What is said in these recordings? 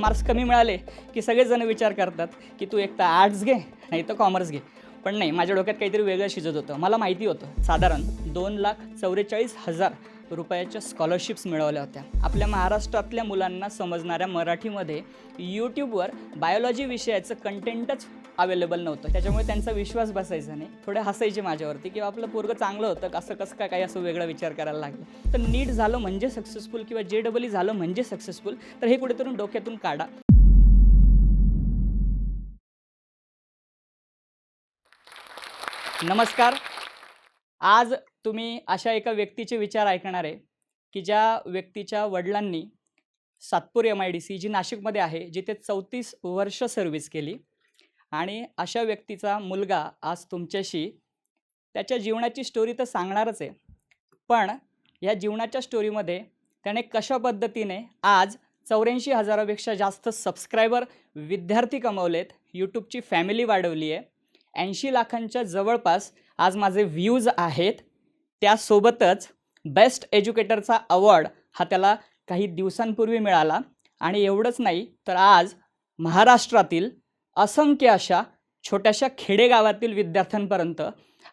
Marks कमी मिळाले की सगळेजण विचार करतात की तू एक तर आर्ट्स घे नाही तर कॉमर्स घे. पण नाही माझ्या डोक्यात काहीतरी वेगळं शिजत होतं. मला माहिती होतं साधारण दोन लाख चौवेचाळीस हजार रुपयाच्या स्कॉलरशिप्स मिळवल्या होत्या. आपल्या महाराष्ट्रातल्या मुलांना समजणाऱ्या मराठीमध्ये यूट्यूबवर बायोलॉजी विषयाचं कंटेंटच अवेलेबल नव्हतं. त्याच्यामुळे त्यांचा विश्वास बसायचा नाही. थोडे हसायचे माझ्यावरती किंवा आपलं पोरगं चांगलं होतं असं कसं काय काही असं वेगळा विचार करायला लागलं. तर नीट झालं म्हणजे सक्सेसफुल किंवा जे डबल झालं म्हणजे सक्सेसफुल तर हे कुठेतरी डोक्यातून काढा. नमस्कार. आज तुम्ही अशा एका व्यक्तीचे विचार ऐकणार आहे की ज्या व्यक्तीच्या वडिलांनी Satpur M I D C जी नाशिकमध्ये आहे जिथे चौतीस वर्ष सर्व्हिस केली आणि अशा व्यक्तीचा मुलगा आज तुमच्याशी त्याच्या जीवनाची स्टोरी तर सांगणारच आहे. पण या जीवनाच्या स्टोरीमध्ये त्याने कशा पद्धतीने आज चौऱ्याऐंशी हजारापेक्षा जास्त सबस्क्रायबर विद्यार्थी कमवलेत यूट्यूबची फॅमिली वाढवली आहे. ऐंशी लाखांच्या जवळपास आज माझे व्ह्यूज आहेत. त्यासोबतच बेस्ट एज्युकेटरचा अवॉर्ड हा त्याला काही दिवसांपूर्वी मिळाला. आणि एवढंच नाही तर आज महाराष्ट्रातील असंख्य अशा छोट्याशा खेडेगावातील विद्यार्थ्यांपर्यंत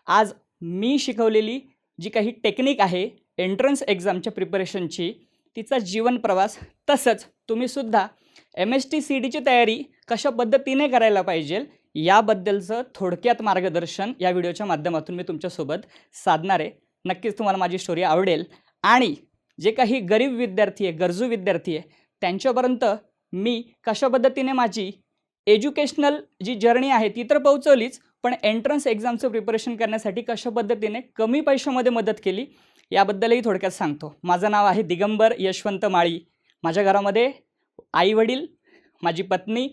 आज मी शिकवलेली जी काही टेक्निक आहे एंट्रन्स एक्झामच्या प्रिपरेशनची तिचा जीवन प्रवास तसंच तुम्हीसुद्धा एम एस टी सी डीची तयारी कशा पद्धतीने करायला पाहिजे याबद्दलचं थोडक्यात मार्गदर्शन या व्हिडिओच्या माध्यमातून मी तुमच्यासोबत साधणार आहे. नक्कीच तुम्हाला माझी स्टोरी आवडेल आणि जे काही गरीब विद्यार्थी आहे गरजू विद्यार्थी आहे त्यांच्यापर्यंत मी कशा पद्धतीने माझी एज्युकेशनल जी जर्नी आहे ती तर पोहोचवलीच पण एंट्रन्स एक्झामचं प्रिपरेशन करण्यासाठी कशा पद्धतीने कमी पैशामध्ये मदत केली याबद्दलही थोडक्यात सांगतो. माझं नाव आहे दिगंबर यशवंत माळी. माझ्या घरामध्ये आई वडील माझी पत्नी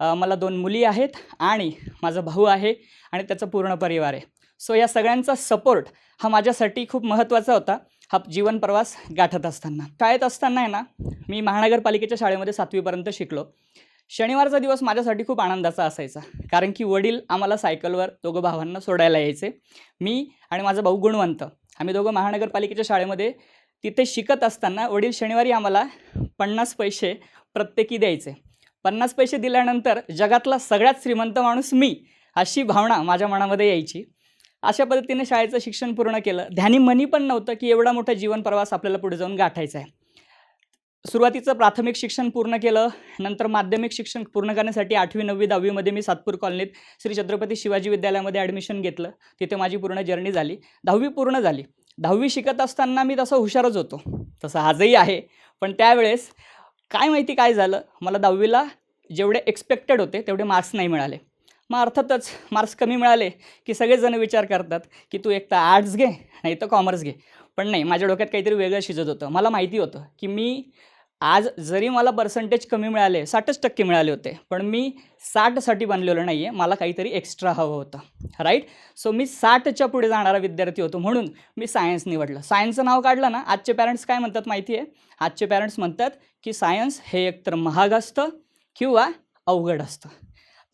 मला दोन मुली आहेत आणि माझा भाऊ आहे आणि त्याचा पूर्ण परिवार आहे. सो या सगळ्यांचा सपोर्ट हा माझ्यासाठी खूप महत्त्वाचा होता. हा जीवन प्रवास गाठत असताना. शाळेत असताना आहे ना मी महानगरपालिकेच्या शाळेमध्ये सातवीपर्यंत शिकलो. शनिवारचा दिवस माझ्यासाठी खूप आनंदाचा असायचा. कारण की वडील आम्हाला सायकलवर दोघं भावांना सोडायला यायचे. मी आणि माझा भाऊ गुणवंत. आम्ही दोघं महानगरपालिकेच्या शाळेमध्ये तिथे शिकत असताना वडील शनिवारी आम्हाला पन्नास पैसे प्रत्येकी द्यायचे. पन्नास पैसे दिल्यानंतर जगातला सगळ्यात श्रीमंत माणूस मी अशी भावना माझ्या मनामध्ये यायची. अशा पद्धतीने शाळेचं शिक्षण पूर्ण केलं. ध्यानी मनी पण नव्हतं की एवढा मोठा जीवन प्रवास आपल्याला पुढे जाऊन गाठायचा आहे. सुरुवातीचं प्राथमिक शिक्षण पूर्ण केलं नंतर माध्यमिक शिक्षण पूर्ण करण्यासाठी आठवी नववी दहावीमध्ये मी सातपूर कॉलनीत श्री छत्रपती शिवाजी विद्यालयामध्ये ॲडमिशन घेतलं. तिथे माझी पूर्ण जर्नी झाली. दहावी पूर्ण झाली. दहावी शिकत असताना मी तसं हुशारच होतो. तसं आजही आहे. पण त्यावेळेस काय माहिती काय झालं? मला दहावीला जेवढे एक्सपेक्टेड होते तेवढे मार्क्स नाही मिळाले. मग अर्थातच मार्क्स कमी मिळाले की सगळेजण विचार करतात की तू एक तर आर्ट्स घे नाही तर कॉमर्स घे. पण नाही माझ्या डोक्यात काहीतरी वेगळं शिजत होतं. मला माहिती होतं की मी आज जरी मला पर्सेंटेज कमी मिळाले साठच टक्के मिळाले होते पण मी साठसाठी बनलेलो नाही आहे मला काहीतरी एक्स्ट्रा हवं होतं राईट सो मी साठच्या पुढे जाणारा विद्यार्थी होतो म्हणून मी सायन्स निवडलं. सायन्सचं नाव काढलं ना आजचे पॅरेंट्स काय म्हणतात माहिती आहे आजचे पॅरेंट्स म्हणतात की सायन्स हे एकतर महाग असतं किंवा अवघड असतं.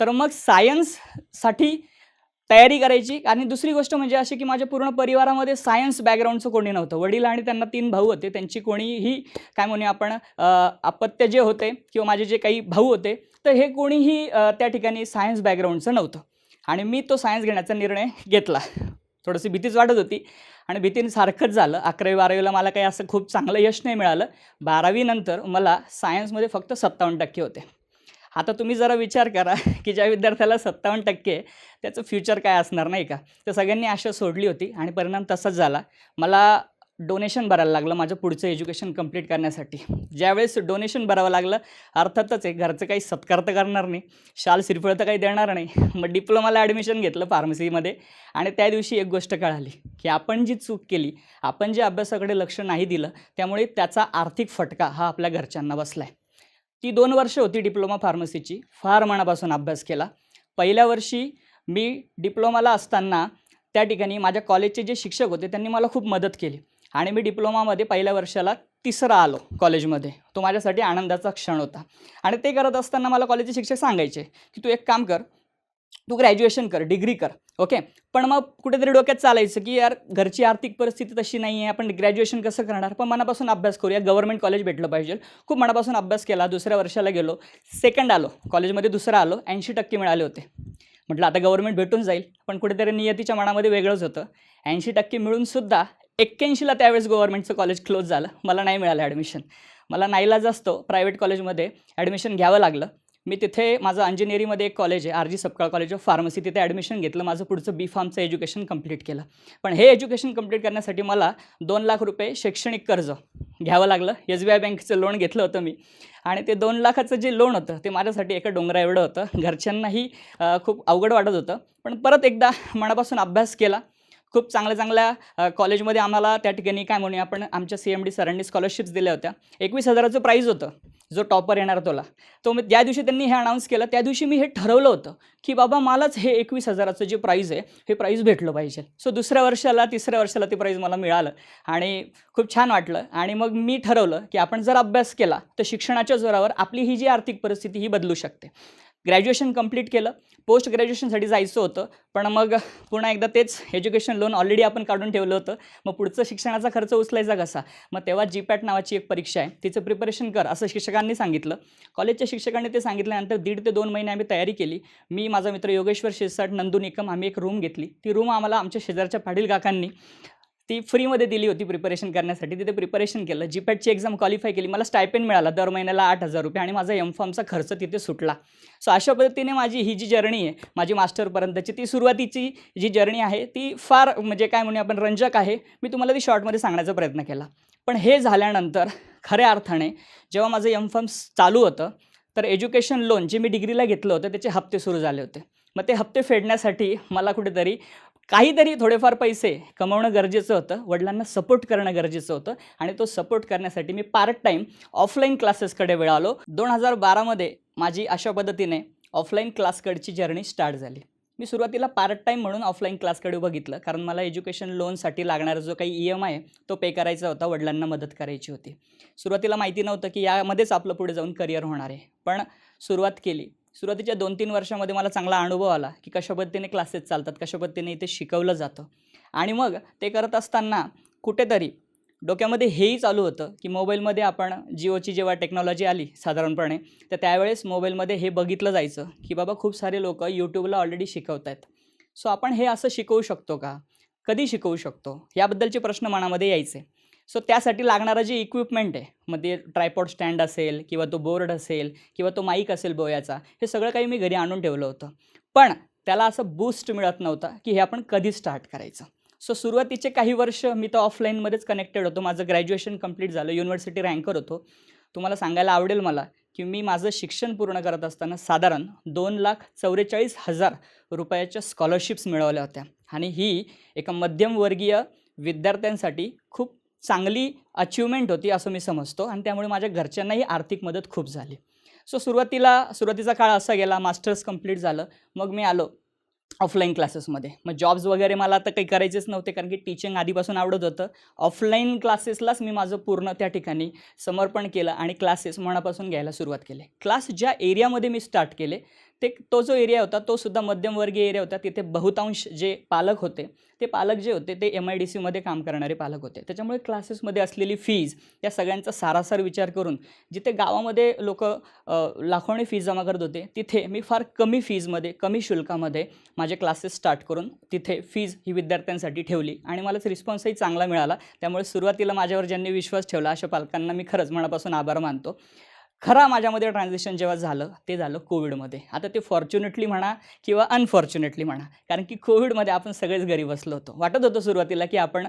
तर मग सायन्ससाठी तयारी करायची. आणि दुसरी गोष्ट म्हणजे अशी की माझ्या पूर्ण परिवारामध्ये सायन्स बॅकग्राऊंडचं कोणी नव्हतं. वडील आणि त्यांना तीन भाऊ होते. त्यांची कोणीही काय म्हणूया आपण अपत्य जे होते किंवा माझे जे काही भाऊ होते तर हे कोणीही त्या ठिकाणी सायन्स बॅकग्राऊंडचं नव्हतं. आणि मी तो सायन्स घेण्याचा निर्णय घेतला. थोडीशी भीतीच वाटत होती. आणि भीतीने सारखंच झालं. अकरावी बारावीला मला काही असं खूप चांगलं यश नाही मिळालं. बारावीनंतर मला सायन्समध्ये फक्त सत्तावन्न टक्के होते. आता तुम्ही जरा विचार करा की ज्या विद्यार्थ्याला सत्तावन्न टक्के त्याचं फ्युचर काय असणार नाही का? तर सगळ्यांनी आशा सोडली होती आणि परिणाम तसाच झाला. मला डोनेशन भरायला लागलं माझं पुढचं एज्युकेशन कंप्लीट करण्यासाठी. ज्यावेळेस डोनेशन भरावं लागलं अर्थातच आहे घरचं काही सत्कार तर करणार नाही शाल श्रीफळ तर काही देणार नाही मग डिप्लोमाला ॲडमिशन घेतलं फार्मसीमध्ये आणि त्या दिवशी एक गोष्ट कळाली की आपण जी चूक केली आपण जे अभ्यासाकडे लक्ष नाही दिलं त्यामुळे त्याचा आर्थिक फटका हा आपल्या घरच्यांना बसला आहे ती दोन वर्ष होती डिप्लोमा फार्मसीची. फार मनापासून अभ्यास केला. पहिल्या वर्षी मी डिप्लोमाला असताना त्या ठिकाणी माझ्या कॉलेजचे जे शिक्षक होते त्यांनी मला खूप मदत केली आणि मी डिप्लोमामध्ये पहिल्या वर्षाला तिसरा आलो कॉलेजमध्ये. तो माझ्यासाठी आनंदाचा क्षण होता. आणि ते करत असताना मला कॉलेजचे शिक्षक सांगायचे की तू एक काम कर तू ग्रॅज्युएशन कर डिग्री कर ओके पण मग कुठेतरी डोक्यात चालायचं की यार घरची आर्थिक परिस्थिती तशी नाही आहे आपण ग्रॅज्युएशन कसं करणार? पण मनापासून अभ्यास करूया. गव्हर्नमेंट कॉलेज भेटलं पाहिजे. खूप मनापासून अभ्यास केला दुसऱ्या वर्षाला गेलो. सेकंड आलो. कॉलेजमध्ये दुसरा आलो. ऐंशी टक्के मिळाले होते. म्हटलं आता गव्हर्नमेंट भेटून जाईल. पण कुठेतरी नियतीच्या मनामध्ये वेगळंच होतं. ऐंशी टक्के मिळूनसुद्धा एक्क्याऐंशीला त्यावेळेस गव्हर्नमेंटचं कॉलेज क्लोज झालं. मला नाही मिळालं ॲडमिशन मला नाईलाज असतो. प्रायव्हेट कॉलेजमध्ये ॲडमिशन घ्यावं लागलं. मी तिथे माझं अंजिनिअरिंगमध्ये एक कॉलेज आहे R G Sapkal college of pharmacy तिथे ॲडमिशन घेतलं माझं पुढचं बी फार्मचं एज्युकेशन कंप्लीट केलं. पण हे एज्युकेशन कंप्लीट करण्यासाठी मला दोन लाख रुपये शैक्षणिक कर्ज घ्यावं लागलं. एस बी आय बँकेचं लोन घेतलं होतं मी. आणि ते दोन लाखाचं जे लोन होतं ते माझ्यासाठी एका डोंगरा एवढं होतं. घरच्यांनाही खूप अवघड वाटत होतं. पण परत एकदा मनापासून अभ्यास केला. खूप चांगल्या चांगल्या कॉलेजमध्ये आम्हाला त्या ठिकाणी काय म्हणूया आपण आमच्या सी एम डी सरांनी स्कॉलरशिप्स दिल्या होत्या. एकवीस हजाराचं प्राईज होतं. जो टॉपर येणार तोला. तो मी ज्या दिवशी त्यांनी हे अनाऊन्स केलं त्या दिवशी मी हे ठरवलं होतं की बाबा मलाच हे एकवीस हजाराचं जे प्राईज आहे हे प्राईज भेटलं पाहिजे. सो दुसऱ्या वर्षाला तिसऱ्या वर्षाला ते प्राईज मला मिळालं. आणि खूप छान वाटलं. आणि मग मी ठरवलं की आपण जर अभ्यास केला तर शिक्षणाच्या जोरावर आपली ही जी आर्थिक परिस्थिती ही बदलू शकते. ग्रॅज्युएशन कंप्लीट केलं. पोस्ट ग्रॅज्युएशनसाठी जायचं होतं. पण मग पुन्हा एकदा तेच एज्युकेशन लोन ऑलरेडी आपण काढून ठेवलं होतं. मग पुढचं शिक्षणाचा खर्च उचलायचा कसा? मग तेव्हा जी पॅट नावाची एक परीक्षा आहे. तिचं प्रिपरेशन कर असं शिक्षकांनी सांगितलं. कॉलेजच्या शिक्षकांनी ते सांगितल्यानंतर दीड ते दोन महिने आम्ही तयारी केली. मी माझा मित्र योगेश्वर शिरसाट नंदू निकम आम्ही एक रूम घेतली. ती रूम आम्हाला आमच्या शेजारच्या पाटील काकांनी ती फ्रीमध्ये दिली होती प्रिपरेशन करण्यासाठी. तिथे प्रिपरेशन केलं. जीपॅटची एक्झाम क्वालिफाय केली. मला स्टायपेंड मिळाला दर महिन्याला आठ हजार रुपये आणि माझा एम फॉर्मचा खर्च तिथे सुटला. सो अशा पद्धतीने माझी ही जी जर्नी आहे माझी मास्टरपर्यंतची ती सुरुवातीची जी जर्नी आहे ती फार म्हणजे काय म्हणूया आपण रंजक आहे. मी तुम्हाला ती शॉर्टमध्ये सांगण्याचा प्रयत्न केला. पण हे झाल्यानंतर खऱ्या अर्थाने जेव्हा माझं एम फॉर्म चालू होतं तर एज्युकेशन लोन जे मी डिग्रीला घेतलं होतं त्याचे हप्ते सुरू झाले होते. मग ते हप्ते फेडण्यासाठी मला कुठेतरी काहीतरी थोडेफार पैसे कमवणं गरजेचं होतं वडिलांना सपोर्ट करणं गरजेचं होतं आणि तो सपोर्ट करण्यासाठी मी पार्ट टाईम ऑफलाईन क्लासेसकडे वेळालो दोन हजार बारामध्ये माझी अशा पद्धतीने ऑफलाईन क्लासकडची जर्नी स्टार्ट झाली. मी सुरुवातीला पार्ट टाईम म्हणून ऑफलाईन क्लासकडे बघितलं कारण मला एज्युकेशन लोनसाठी लागणारा जो काही ई एम आय तो पे करायचा होता वडिलांना मदत करायची होती. सुरुवातीला माहिती नव्हतं की यामध्येच आपलं पुढे जाऊन करिअर होणार आहे. पण सुरुवात केली. सुरुवातीच्या दोन तीन वर्षामध्ये मला चांगला अनुभव आला की कशा पद्धतीने क्लासेस चालतात कशा पद्धतीने इथे शिकवलं जातं. आणि मग ते करत असताना कुठेतरी डोक्यामध्ये हेही चालू होतं की मोबाईलमध्ये आपण जिओची जेव्हा टेक्नॉलॉजी आली साधारणपणे तर त्यावेळेस मोबाईलमध्ये हे बघितलं जायचं की बाबा खूप सारे लोक यूट्यूबला ऑलरेडी शिकवत आहेत सो आपण हे असं शिकवू शकतो का? कधी शिकवू शकतो? याबद्दलचे प्रश्न मनामध्ये यायचे. सो त्यासाठी लागणारं जे इक्विपमेंट आहे मग ते ट्रायपॉड स्टँड असेल किंवा तो बोर्ड असेल किंवा तो माईक असेल बोयाचा हे सगळं काही मी घरी आणून ठेवलं होतं. पण त्याला असं बूस्ट मिळत नव्हता की हे आपण कधी स्टार्ट करायचं. सो सुरुवातीचे काही वर्ष मी तर ऑफलाईनमध्येच कनेक्टेड होतो. माझं ग्रॅज्युएशन कंप्लीट झालं. युनिव्हर्सिटी रँकर होतो. तुम्हाला सांगायला आवडेल मला की मी माझं शिक्षण पूर्ण करत असताना साधारण दोन लाख चौवेचाळीस हजार रुपयाच्या स्कॉलरशिप्स मिळवल्या होत्या. आणि ही एका मध्यमवर्गीय विद्यार्थ्यांसाठी खूप चांगली अचिव्हमेंट होती असं मी समजतो आणि त्यामुळे माझ्या घरच्यांनाही आर्थिक मदत खूप झाली. सो सुरुवातीला सुरुवातीचा काळ असा गेला मास्टर्स कंप्लीट झालं. मग मी आलो ऑफलाईन क्लासेसमध्ये मग जॉब्स वगैरे मला आता काही करायचेच नव्हते कारण की टीचिंग आधीपासून आवडत होतं. ऑफलाईन क्लासेसलाच मी माझं पूर्ण त्या ठिकाणी समर्पण केलं आणि क्लासेस मनापासून घ्यायला सुरुवात केली. क्लास ज्या एरियामध्ये मी स्टार्ट केले ते तो जो एरिया होता तो सुद्धा मध्यमवर्गीय एरिया होता. तिथे बहुतांश जे पालक होते ते पालक जे होते ते एम आय डी सीमध्ये काम करणारे पालक होते. त्याच्यामुळे क्लासेसमध्ये असलेली फीज या सगळ्यांचा सारासार विचार करून जिथे गावामध्ये लोक लाखोनी फीज जमा करत होते तिथे मी फार कमी फीजमध्ये कमी शुल्कामध्ये माझे क्लासेस स्टार्ट करून तिथे फीज ही विद्यार्थ्यांसाठी ठेवली. आणि मलाच रिस्पॉन्सही चांगला मिळाला. त्यामुळे सुरुवातीला माझ्यावर ज्यांनी विश्वास ठेवला अशा पालकांना मी खरंच मनापासून आभार मानतो. खरा माझ्यामध्ये ट्रान्झॅक्शन जेव्हा झालं ते झालं कोविडमध्ये आता ते फॉर्च्युनेटली म्हणा किंवा अनफॉर्च्युनेटली म्हणा. कारण की कोविडमध्ये आपण सगळेच घरी बसलो होतो. वाटत होतं सुरुवातीला की आपण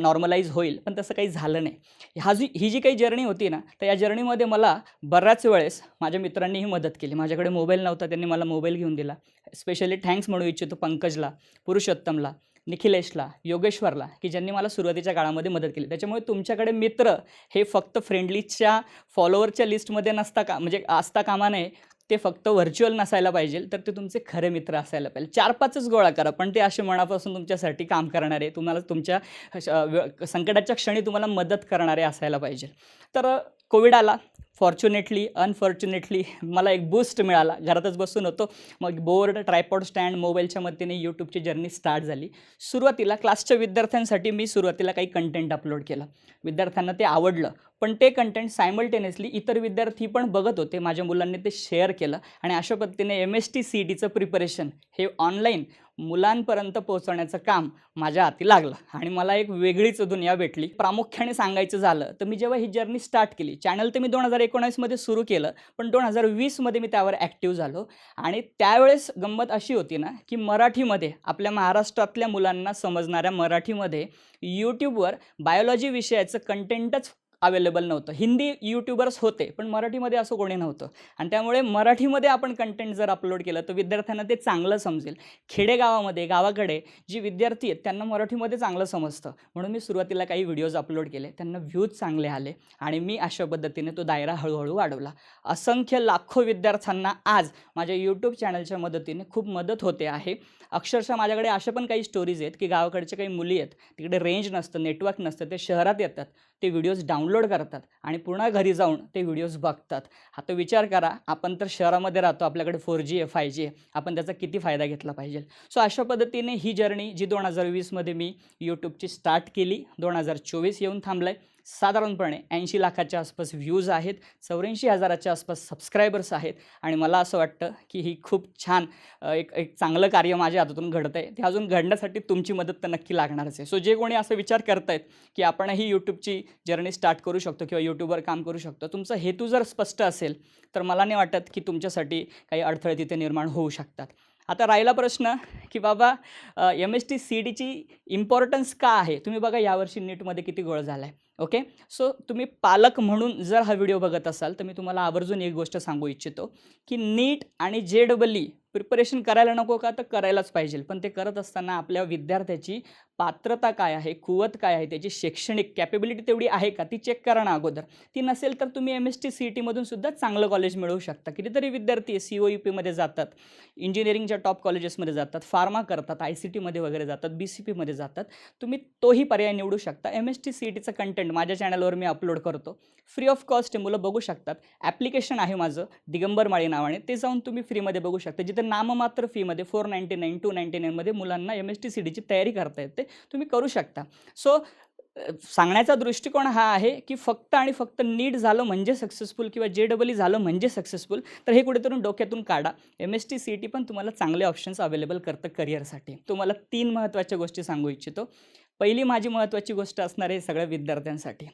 नॉर्मलाईज होईल पण तसं काही झालं नाही. हा जी ही जी काही जर्नी होती ना तर या जर्नीमध्ये मला बऱ्याच वेळेस माझ्या मित्रांनीही मदत केली. माझ्याकडे मोबाईल नव्हता त्यांनी मला मोबाईल घेऊन दिला. स्पेशली थँक्स म्हणू इच्छितो पंकजला पुरुषोत्तमला. निखिलेशला योगेश्वरला की ज्यांनी मला सुरुवातीच्या काळामध्ये मदत केली. त्याच्यामुळे तुमच्याकडे मित्र हे फक्त फ्रेंडलीच्या फॉलोअरच्या लिस्टमध्ये नसता का म्हणजे असता कामा नये ते फक्त व्हर्च्युअल नसायला पाहिजे तर ते तुमचे खरे मित्र असायला पाहिजे. चार पाचच गोळा करा पण ते असे मनापासून तुमच्यासाठी काम करणारे तुम्हाला तुमच्या श- संकटाच्या क्षणी तुम्हाला मदत करणारे असायला पाहिजे. तर कोविड आला. फॉर्च्युनेटली अनफॉर्च्युनेटली मला एक बूस्ट मिळाला. घरातच बसून होतो. मग बोर्ड ट्रायपॉड स्टँड मोबाईलच्या मदतीने यूट्यूबची जर्नी स्टार्ट झाली. सुरुवातीला क्लासच्या विद्यार्थ्यांसाठी मी सुरुवातीला काही कंटेंट अपलोड केलं. विद्यार्थ्यांना ते आवडलं. पण ते कंटेंट सायमल्टेनियसली इतर विद्यार्थी पण बघत होते. माझ्या मुलांनी ते शेअर केलं. आणि अशा पद्धतीने एम एस टी सी टीचं प्रिपरेशन हे ऑनलाईन मुलांपर्यंत पोहोचवण्याचं काम माझ्या हाती लागलं. आणि मला एक वेगळीच दुनिया भेटली. प्रामुख्याने सांगायचं झालं तर मी जेव्हा ही जर्नी स्टार्ट केली चॅनल तर मी दोन हजार एकोणावीसमध्ये सुरू केलं पण दोन हजार वीसमध्ये मी त्यावर ॲक्टिव्ह झालो. आणि त्यावेळेस गंमत अशी होती ना की मराठीमध्ये आपल्या महाराष्ट्रातल्या मुलांना समजणाऱ्या मराठीमध्ये यूट्यूबवर बायोलॉजी विषयाचं कंटेंटच अवेलेबल नव्हतं. हिंदी यूट्यूबर्स होते पण मराठीमध्ये असं कोणी नव्हतं. आणि त्यामुळे मराठीमध्ये आपण कंटेंट जर अपलोड केलं तर विद्यार्थ्यांना ते चांगलं समजेल. खेडेगावामध्ये गावाकडे जी विद्यार्थी आहेत त्यांना मराठीमध्ये चांगलं समजतं. म्हणून मी सुरुवातीला काही व्हिडिओज अपलोड केले. त्यांना व्ह्यूज चांगले आले आणि मी अशा पद्धतीने तो दायरा हळूहळू वाढवला. असंख्य लाखो विद्यार्थ्यांना आज माझ्या यूट्यूब चॅनलच्या मदतीने खूप मदत होते आहे. अक्षरशः माझ्याकडे अशा पण काही स्टोरीज आहेत की गावाकडच्या काही मुली आहेत तिकडे रेंज नसतं नेटवर्क नसतं ते शहरात येतात. ते व्हिडिओज डाउनलोड करतात आणि पुन्हा घरी जाऊन ते व्हिडिओज बघतात. आता विचार करा आपण तर शहरामध्ये राहतो आपल्याकडे फोर जी आहे फाय जी आहे आपण त्याचा किती फायदा घेतला पाहिजे? सो अशा पद्धतीने ही जर्नी जी दोन हजार वीसमध्ये मी यूट्यूबची स्टार्ट केली दोन हजार चोवीस येऊन थांबलं आहे साधारणपणे ऐंशी लाखाच्या आसपास व्ह्यूज आहेत चौऱ्याऐंशी हजाराच्या आसपास सबस्क्रायबर्स आहेत आणि मला असं वाटतं की ही खूप छान एक एक चांगलं कार्य माझ्या हातातून घडत आहे ते अजून घडण्यासाठी तुमची मदत तर नक्की लागणारच आहे. सो जे कोणी असं विचार करतायत की आपणही यूट्यूबची जर्नी स्टार्ट करू शकतो किंवा यूट्यूबवर काम करू शकतो तुमचा हेतू जर स्पष्ट असेल तर मला नाही वाटत की तुमच्यासाठी काही अडथळे तिथे निर्माण होऊ शकतात. आता राहिला प्रश्न की बाबा एम एस टी सी डीची इम्पॉर्टन्स का आहे? तुम्ही बघा यावर्षी नीटमध्ये किती गोळ झाला आहे ओके सो तुम्ही पालक म्हणून जर हा व्हिडिओ बघत असाल तर मी तुम्हाला आवर्जून एक गोष्ट सांगू इच्छितो की नीट आणि जे डबल ई प्रिपरेशन करायला नको का? तर करायलाच पाहिजे. पण ते करत असताना आपल्या विद्यार्थ्याची पात्रता काय आहे कुवत काय आहे त्याची शैक्षणिक कॅपेबिलिटी तेवढी आहे का? ती चेक करा ना अगोदर. ती नसेल तर तुम्ही एम एस टी सी टीमधून सुद्धा चांगलं कॉलेज मिळवू शकता. कितीतरी विद्यार्थी सी ओ यू पीमध्ये जातात. इंजिनिअरिंगच्या टॉप कॉलेजेसमध्ये जातात. फार्मा करतात आय सी टीमध्ये वगैरे जातात बी सी पीमध्ये जातात. तुम्ही तोही पर्याय निवडू शकता. एम एस टी सी टीचं कंटेंट माझ्या चॅनलवर मी अपलोड करतो. फ्री ऑफ कॉस्ट मुलं बघू शकतात. ॲप्लिकेशन आहे माझं दिगंबर माळी नावाने. ते जाऊन तुम्ही फ्रीमध्ये बघू शकता. जिथे नाममात्र फीमध्ये four ninety nine two ninety नाईनमध्ये मुलांना एम एस टी सी डीची तयारी करता येते. तुम्ही करू शकता. सो सांगण्याचा दृष्टिकोन हा आहे की फक्त आणि फक्त नीट झालं म्हणजे सक्सेसफुल किंवा जे डबल ई झालं म्हणजे सक्सेसफुल तर हे कुठेतरी डोक्यातून काढा. M S T C T पण तुम्हाला चांगले ऑप्शन्स अवेलेबल करतं करिअरसाठी तुम्हाला तीन महत्त्वाच्या गोष्टी सांगू इच्छितो. पहिली माझी महत्त्वाची गोष्ट असणार आहे सगळ्या विद्यार्थ्यांसाठी.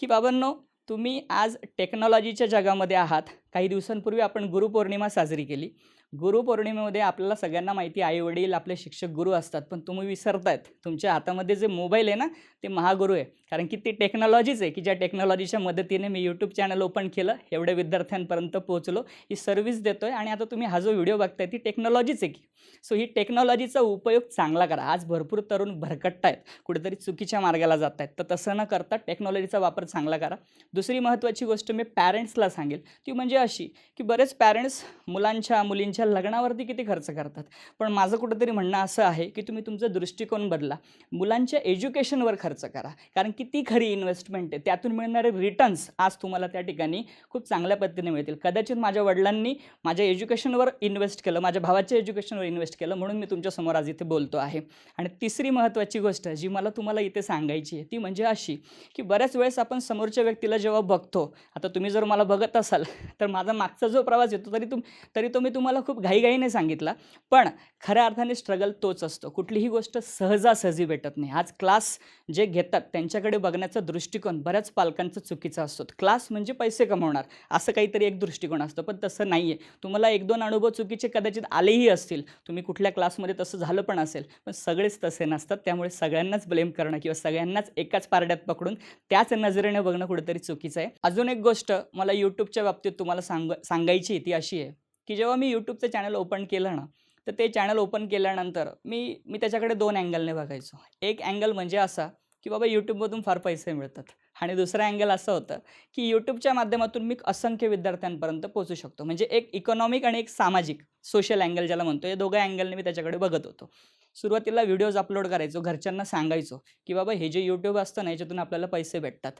की बाबांनो तुम्ही आज टेक्नॉलॉजीच्या जगामध्ये आहात. काही दिवसांपूर्वी आपण गुरुपौर्णिमा साजरी केली. गुरुपौर्णिमेमध्ये आपल्याला सगळ्यांना माहिती आई वडील आपले शिक्षक गुरु असतात. पण तुम्ही विसरतायत. तुमच्या हातामध्ये जे मोबाईल आहे ना ते महागुरू आहे. कारण की ती टेक्नॉलॉजीच आहे की ज्या टेक्नॉलॉजीच्या मदतीने मी यूट्यूब चॅनल ओपन केलं एवढ्या विद्यार्थ्यांपर्यंत पोहोचलो. ही सर्व्हिस देतो आहे आणि आता तुम्ही हा जो व्हिडिओ बघताय ती टेक्नॉलॉजीच आहे की. सो ही टेक्नॉलॉजीचा उपयोग चांगला करा. आज भरपूर तरुण भरकटतायत. कुठेतरी चुकीच्या मार्गाला जात आहेत तर तसं न करता टेक्नॉलॉजीचा वापर चांगला करा. दुसरी महत्त्वाची गोष्ट मी पॅरेंट्सला सांगेल. ती म्हणजे अशी की बरेच पॅरेंट्स मुलांच्या मुलींच्या लग्नावरती किती खर्च करतात. पण माझं कुठंतरी म्हणणं असं आहे की तुम्ही तुमचा दृष्टिकोन बदला. मुलांच्या एज्युकेशनवर खर्च करा. कारण की ती खरी इन्व्हेस्टमेंट आहे. त्यातून मिळणारे रिटर्न्स आज तुम्हाला त्या ठिकाणी खूप चांगल्या पद्धतीने मिळतील. कदाचित माझ्या वडिलांनी माझ्या एज्युकेशनवर इन्व्हेस्ट केलं माझ्या भावाच्या एज्युकेशनवर इन्व्हेस्ट केलं म्हणून मी तुमच्यासमोर आज इथे बोलतो आहे. आणि तिसरी महत्त्वाची गोष्ट जी मला तुम्हाला इथे सांगायची आहे ती म्हणजे अशी की बऱ्याच वेळेस आपण समोरच्या व्यक्तीला जेव्हा बघतो आता तुम्ही जर मला बघत असाल तर माझा मागचा जो प्रवास येतो तरी तुम तरी तो मी तुम्हाला खूप घाईघाईने सांगितला. पण खऱ्या अर्थाने स्ट्रगल तोच असतो. कुठलीही गोष्ट सहजासहजी भेटत नाही. आज क्लास जे घेतात त्यांच्याकडे बघण्याचा दृष्टिकोन बऱ्याच पालकांचा चुकीचा असतो. क्लास म्हणजे पैसे कमवणार असं काहीतरी एक दृष्टिकोन असतो. पण तसं नाही आहे तुम्हाला एक दोन अनुभव चुकीचे कदाचित आलेही असतील. तुम्ही कुठल्या क्लासमध्ये तसं झालं पण असेल. पण सगळेच तसे नसतात. त्यामुळे सगळ्यांनाच ब्लेम करणं किंवा सगळ्यांनाच एकाच पारड्यात पकडून त्याच नजरेने बघणं कुठेतरी चुकीचं आहे. अजून एक गोष्ट मला यूट्यूबच्या बाबतीत तुम्हाला सांग सांगायची आहे ती अशी आहे की जेव्हा मी यूट्यूबचं चॅनल ओपन केलं ना तर ते चॅनल ओपन केल्यानंतर मी मी त्याच्याकडे दोन अँगलने बघायचो. एक अँगल म्हणजे असा की बाबा यूट्यूबमधून फार पैसे मिळतात आणि दुसरं अँगल असं होतं की यूट्यूबच्या माध्यमातून मी असंख्य विद्यार्थ्यांपर्यंत पोहोचू शकतो. म्हणजे एक इकॉनॉमिक आणि एक सामाजिक सोशल अँगल ज्याला म्हणतो या दोघं अँगलने मी त्याच्याकडे बघत होतो. सुरुवातीला व्हिडिओज अपलोड करायचो घरच्यांना सांगायचो की बाबा हे जे यूट्यूब असतं ना याच्यातून आपल्याला पैसे भेटतात.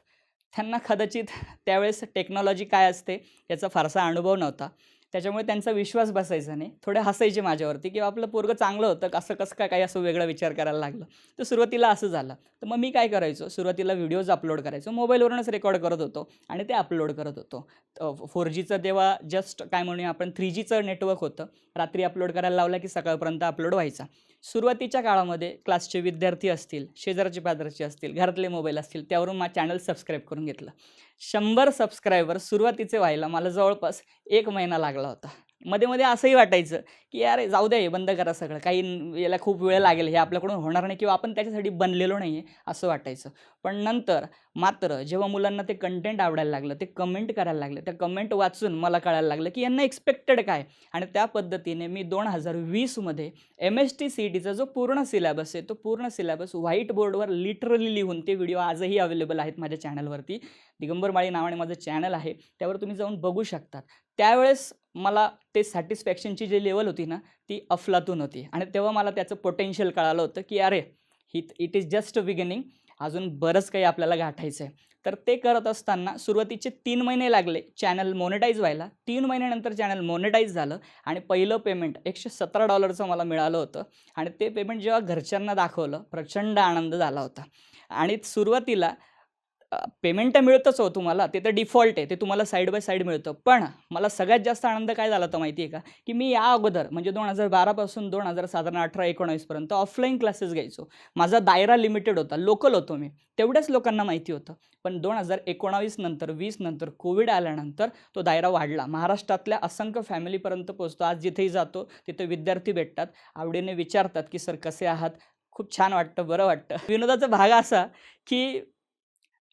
त्यांना कदाचित त्यावेळेस टेक्नॉलॉजी काय असते याचा फारसा अनुभव नव्हता. त्याच्यामुळे त्यांचा विश्वास बसायचा नाही. थोडे हसायचे माझ्यावरती किंवा आपलं पोरगं चांगलं होतं असं कसं काय काही असं वेगळा विचार करायला लागलं. तर सुरुवातीला असं झालं. तर मग मी काय करायचो? सुरुवातीला व्हिडिओज अपलोड करायचो. मोबाईलवरूनच रेकॉर्ड करत होतो आणि ते अपलोड करत होतो. फोर जीचं तेव्हा जस्ट काय म्हणूया आपण थ्री जीचं नेटवर्क होतं. रात्री अपलोड करायला लावला की सकाळपर्यंत अपलोड व्हायचा. सुरुवातीच्या काळामध्ये क्लासचे विद्यार्थी असतील शेजारचे पाजारचे असतील घरातले मोबाईल असतील त्यावरून मा चॅनल सबस्क्राईब करून घेतलं. शंभर सबस्क्रायबर सुरुवातीचे व्हायला मला जवळपास एक महिना लागला होता. मध्ये मध्ये असंही वाटायचं की यार जाऊ द्या हे बंद करा सगळं. काही याला खूप वेळ लागेल हे आपल्याकडून होणार नाही किंवा आपण त्याच्यासाठी बनलेलो नाही आहे असं वाटायचं. पण नंतर मात्र जेव्हा मुलांना ते कंटेंट आवडायला लागलं ते कमेंट करायला लागलं त्या कमेंट वाचून मला कळायला लागलं की यांना एक्सपेक्टेड काय? आणि त्या पद्धतीने मी दोन हजार वीसमध्ये M S T C E टीचा जो पूर्ण सिलेबस आहे तो पूर्ण सिलेबस व्हाईट बोर्डवर लिटरली लिहून ते व्हिडिओ आजही अवेलेबल आहेत माझ्या चॅनलवरती दिगंबर माळी नावाने माझं चॅनल आहे त्यावर तुम्ही जाऊन बघू शकतात त्यावेळेस मला ते सॅटिस्फॅक्शनची जी लेवल होती ना ती अफलातून होती. आणि तेव्हा मला त्याचं पोटेन्शियल कळालं होतं की अरे ही इट इज जस्ट बिगिनिंग अजून बरंच काही आपल्याला गाठायचं आहे तर ते करत असताना सुरुवातीचे तीन महिने लागले चॅनल मोनेटाईज व्हायला. तीन महिन्यानंतर चॅनल मोनेटाईज झालं आणि पहिलं पेमेंट एकशे सतरा डॉलरचं मला मिळालं होतं. आणि ते पेमेंट जेव्हा घरच्यांना दाखवलं प्रचंड आनंद झाला होता. आणि सुरुवातीला पेमेंट तर मिळतंच हो तुम्हाला ते तर डिफॉल्ट आहे ते तुम्हाला साईड बाय साईड मिळतं. पण मला सगळ्यात जास्त आनंद काय झाला होता माहिती आहे का? की मी या अगोदर म्हणजे दोन हजार बारापासून दोन हजार साधारण अठरा एकोणावीसपर्यंत ऑफलाईन क्लासेस घ्यायचो. माझा दायरा लिमिटेड होता लोकल होतो मी. तेवढ्याच लोकांना माहिती होतं. पण दोन हजार एकोणावीस नंतर वीस नंतर कोविड आल्यानंतर तो दायरा वाढला. महाराष्ट्रातल्या असंख्य फॅमिलीपर्यंत पोहोचतो. आज जिथेही जातो तिथे विद्यार्थी भेटतात. आवडीने विचारतात की सर कसे आहात? खूप छान वाटतं बरं वाटतं. विनोदाचा भाग असा की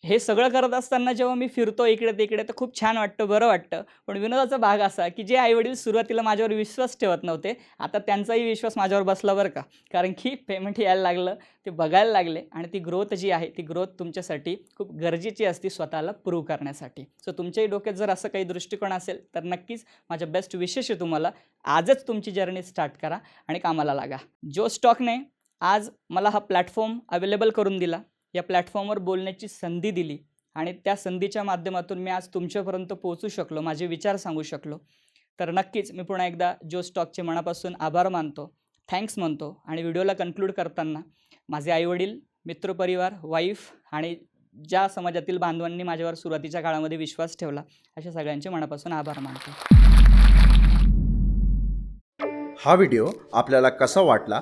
हे सगळं करत असताना जेव्हा मी फिरतो इकडे तिकडे तर खूप छान वाटतं बरं वाटतं. पण विनोदाचा भाग असा की जे आईवडील सुरुवातीला माझ्यावर विश्वास ठेवत नव्हते आता त्यांचाही विश्वास माझ्यावर बसला बरं का. कारण की पेमेंट यायला लागलं ते बघायला लागले आणि ती ग्रोथ जी आहे ती ग्रोथ तुमच्यासाठी खूप गरजेची असते स्वतःला प्रूव्ह करण्यासाठी. सो तुमच्याही डोक्यात जर असं काही दृष्टिकोन असेल तर नक्कीच माझ्या बेस्ट विशेष आहे तुम्हाला. आजच तुमची जर्नी स्टार्ट करा आणि कामाला लागा. जो स्टॉकने आज मला हा प्लॅटफॉर्म अवेलेबल करून दिला या प्लॅटफॉर्मवर बोलण्याची संधी दिली. आणि त्या संधीच्या माध्यमातून मी आज तुमच्यापर्यंत पोहोचू शकलो माझे विचार सांगू शकलो. तर नक्कीच मी पुन्हा एकदा जो स्टॉकचे मनापासून आभार मानतो थँक्स म्हणतो आणि व्हिडिओला कन्क्लूड करताना माझे आईवडील मित्रपरिवार वाईफ आणि ज्या समाजातील बांधवांनी माझ्यावर सुरुवातीच्या काळामध्ये विश्वास ठेवला अशा सगळ्यांचे मनापासून आभार मानतो. हा व्हिडिओ आपल्याला कसा वाटला